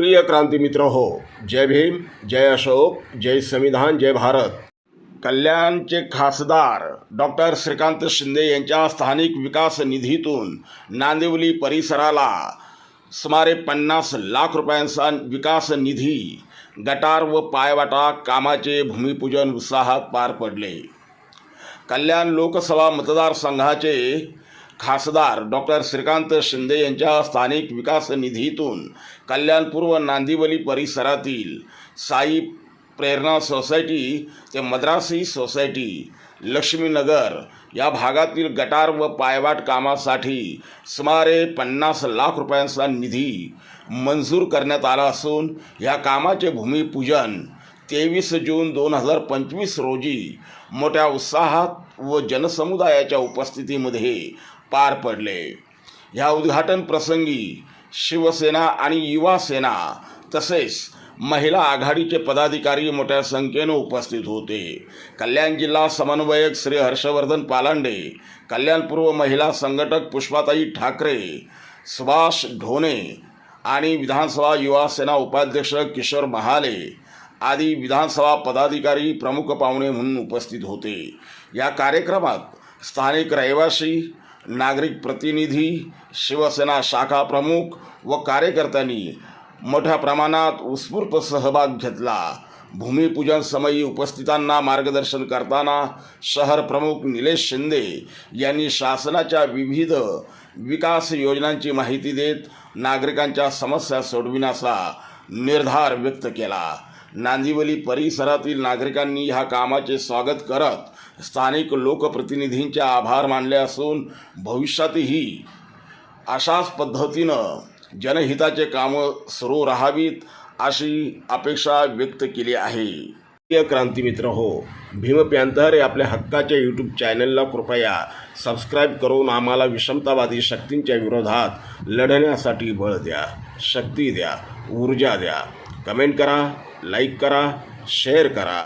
प्रिय क्रांती मित्र हो जय भीम जय अशोक जय संविधान जय भारत. कल्याणचे खासदार डॉक्टर श्रीकांत शिंदे यांच्या स्थानिक विकास निधीतून नांदिवली परिसराला सुमारे पन्नास लाख रुपयांचा विकास निधी गटार व पायवाटा कामाचे भूमिपूजन उत्साहात पार पडले. कल्याण लोकसभा मतदारसंघाचे खासदार डॉक्टर श्रीकांत शिंदे यांच्या स्थानिक विकास निधीतून कल्याणपूर्व नांदिवली परिसरातील साई प्रेरणा सोसायटी ते मद्रासी सोसायटी लक्ष्मीनगर या भागातील गटार व पायवाट कामासाठी सुमारे पन्नास लाख रुपयांचा निधी मंजूर करण्यात आला असून या कामाचे भूमिपूजन तेवीस जून दोन हजार पंचवीस रोजी मोठ्या उत्साहात व जनसमुदायाच्या उपस्थितीमध्ये पार पडले. ह्या उद्घाटन प्रसंगी शिवसेना आणि युवा सेना तसेच महिला आघाडीचे पदाधिकारी मोठ्या संख्येनं उपस्थित होते. कल्याण जिल्हा समन्वयक श्री हर्षवर्धन पालांडे कल्याणपूर्व महिला संघटक पुष्पाताई ठाकरे सुभाष ढोणे आणि विधानसभा युवा सेना उपाध्यक्ष किशोर महाले आदी विधानसभा पदाधिकारी प्रमुख पाहुणे म्हणून उपस्थित होते. या कार्यक्रमात स्थानिक रहिवासी नागरिक प्रतिनिधी शिवसेना शाखा प्रमुख व कार्यकर्त्यांनी मोठ्या प्रमाणात उत्स्फूर्त सहभाग घेतला. भूमिपूजन समयी उपस्थितांना मार्गदर्शन करताना शहर प्रमुख निलेश शिंदे यांनी शासनाच्या विविध विकास योजनांची माहिती देत नागरिकांच्या समस्या सोडविण्याचा निर्धार व्यक्त केला. नांदिवली परिसरातील नागरिकांनी ह्या कामाचे स्वागत करत स्थानिक लोकप्रतिनिधींचे आभार मानले असून भविष्यातही अशाच पद्धतीनं जनहिताचे कामं सुरू राहावीत अशी अपेक्षा व्यक्त केली आहे. प्रिय क्रांती मित्र हो भीम प्यांतर हे आपल्या हक्काच्या यूट्यूब चॅनलला कृपया सबस्क्राईब करून आम्हाला विषमतावादी शक्तींच्या विरोधात लढण्यासाठी बळ द्या शक्ती द्या ऊर्जा द्या. कमेंट करा लाईक करा शेअर करा.